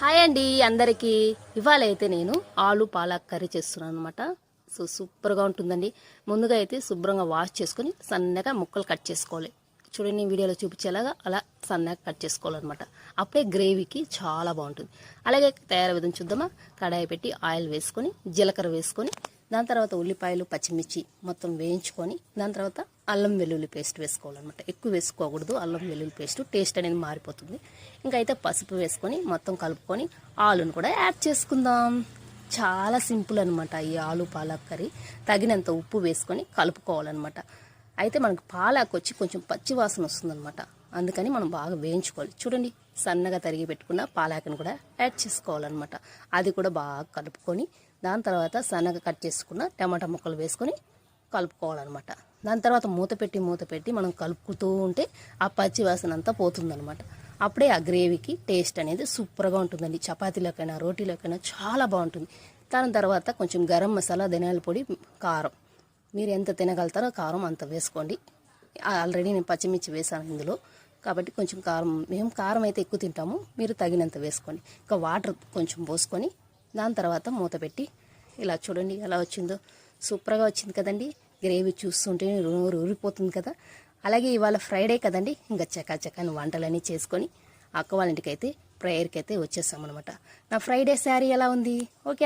Hi అండి అందరికీ. ఇవాళ అయితే నేను ఆలు పాలక్ కర్రీ చేస్తున్నాను అనమాట సో సూపర్గా ఉంటుందండి. ముందుగా అయితే శుభ్రంగా వాష్ చేసుకొని సన్నగా ముక్కలు కట్ చేసుకోవాలి. చూడండి వీడియోలో చూపించేలాగా అలా సన్నగా కట్ చేసుకోవాలన్నమాట. అప్పుడే గ్రేవీకి చాలా బాగుంటుంది. అలాగే తయారు విధం చూద్దామా? కడాయి పెట్టి ఆయిల్ వేసుకొని జీలకర్ర వేసుకొని దాని తర్వాత ఉల్లిపాయలు పచ్చిమిర్చి మొత్తం వేయించుకొని దాని తర్వాత అల్లం వెల్లుల్లి పేస్ట్ వేసుకోవాలన్నమాట. ఎక్కువ వేసుకోకూడదు అల్లం వెల్లుల్లి పేస్ట్. టేస్ట్ అనేది మారిపోతుంది. ఇంకా అయితే పసుపు వేసుకొని మొత్తం కలుపుకొని ఆలును కూడా యాడ్ చేసుకుందాం. చాలా సింపుల్ అనమాట ఈ ఆలు పాలక్ కర్రీ. తగినంత ఉప్పు వేసుకొని కలుపుకోవాలన్నమాట. అయితే మనకు పాలాకు వచ్చి కొంచెం పచ్చి వాసన వస్తుందన్నమాట. అందుకని మనం బాగా వేయించుకోవాలి. చూడండి సన్నగా తరిగి పెట్టుకున్న పాలాకుని కూడా యాడ్ చేసుకోవాలన్నమాట. అది కూడా బాగా కలుపుకొని దాని తర్వాత సన్నగా కట్ చేసుకున్న టమాటా ముక్కలు వేసుకొని కలుపుకోవాలన్నమాట. దాని తర్వాత మూత పెట్టి మూత పెట్టి మనం కలుపుతూ ఉంటే ఆ పచ్చి వాసన అంతా పోతుందనమాట అప్పుడే ఆ గ్రేవీకి టేస్ట్ అనేది సూపర్గా ఉంటుందండి. చపాతీలకైనా రోటీలకైనా చాలా బాగుంటుంది. దాని తర్వాత కొంచెం గరం మసాలా ధనియాల పొడి కారం. మీరు ఎంత తినగలుగుతారో కారం అంత వేసుకోండి. ఆల్రెడీ నేను పచ్చిమిర్చి వేసాను ఇందులో. కాబట్టి కొంచెం కారం మేము కారం అయితే ఎక్కువ తింటాము. మీరు తగినంత వేసుకోండి. ఇంకా వాటర్ కొంచెం పోసుకొని దాని తర్వాత మూత పెట్టి ఇలా చూడండి ఎలా వచ్చిందో. సూపర్గా వచ్చింది కదండి. గ్రేవీ చూస్తుంటే నోరు ఊరిపోతుంది కదా. అలాగే ఇవాళ ఫ్రైడే కదండి. ఇంకా చకాచకాని వంటలన్నీ చేసుకొని అక్క వాళ్ళ ఇంటికి అయితే ప్రేయర్కి అయితే వచ్చేసామన్నమాట నా ఫ్రైడే శారీ ఎలా ఉంది? ఓకే